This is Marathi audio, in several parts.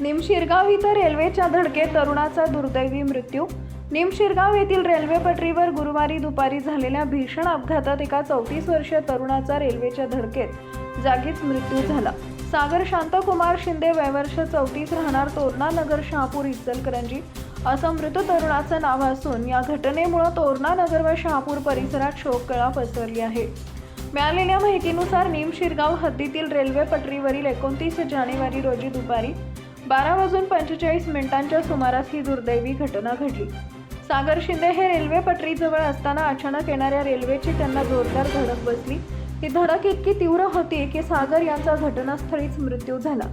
निमशिरगाव इथं रेल्वेच्या धडकेत तरुणाचा दुर्दैवी मृत्यू. निमशिरगाव येथील रेल्वे पटरीवर गुरुवारी दुपारी झालेल्या भीषण अपघातात एका चौतीस वर्षीय तरुणाचा रेल्वेच्या धडकेत जागीच मृत्यू झाला. सागर शांतकुमार शिंदे वयवर्ष चौतीस राहणार तोरणा नगर शहापूर इचलकरंजी. असं मृत तरुणाचं नाव असून या घटनेमुळं तोरणा नगर व शहापूर परिसरात शोककळा पसरली आहे. मिळालेल्या माहितीनुसार निमशिरगाव हद्दीतील रेल्वे पटरीवरील एकोणतीस जानेवारी रोजी दुपारी बारा वाजून पंचेचाळीस मिनिटांच्या सुमारास ही दुर्दैवी घटना घडली. सागर शिंदे हे रेल्वे पटरीजवळ असताना अचानक येणाऱ्या रेल्वेची त्यांना जोरदार धडक बसली. ही धडक इतकी तीव्र होती की सागर यांचा घटनास्थळीच मृत्यू झाला.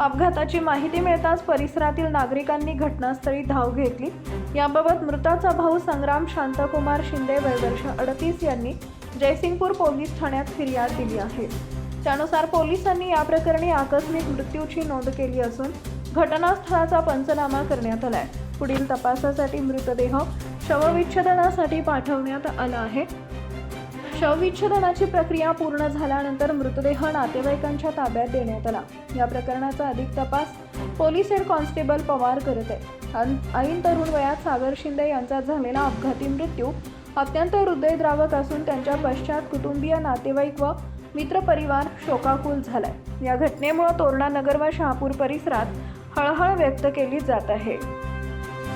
अपघाताची माहिती मिळताच परिसरातील नागरिकांनी घटनास्थळी धाव घेतली. याबाबत मृताचा भाऊ संग्राम शांतकुमार शिंदे वयवर्ष अडतीस यांनी जयसिंगपूर पोलीस ठाण्यात फिर्याद दिली आहे. त्यानुसार पोलिसांनी या प्रकरणी आकस्मिक मृत्यूची नोंद केली असून घटनास्थळाचा पंचनामा करण्यात आलाय. पुढील तपासासाठी मृतदेह शवविच्छेदनासाठी पाठवण्यात आला आहे. शवविच्छेदनाची प्रक्रिया पूर्ण झाल्यानंतर मृतदेह नातेवाईकांच्या ताब्यात देण्यात आला. या प्रकरणाचा अधिक तपास पोलीस हेड कॉन्स्टेबल पवार करत आहे अन- ऐन तरुण वयात सागर शिंदे यांचा झालेला अपघाती मृत्यू अत्यंत हृदयद्रावक असून त्यांच्या पश्चात कुटुंबीय नातेवाईक व मित्रपरिवार शोकाकुल झालाय. या घटनेमुळे तोरणा नगर व शहापूर परिसरात हळहळ व्यक्त केली जात आहे.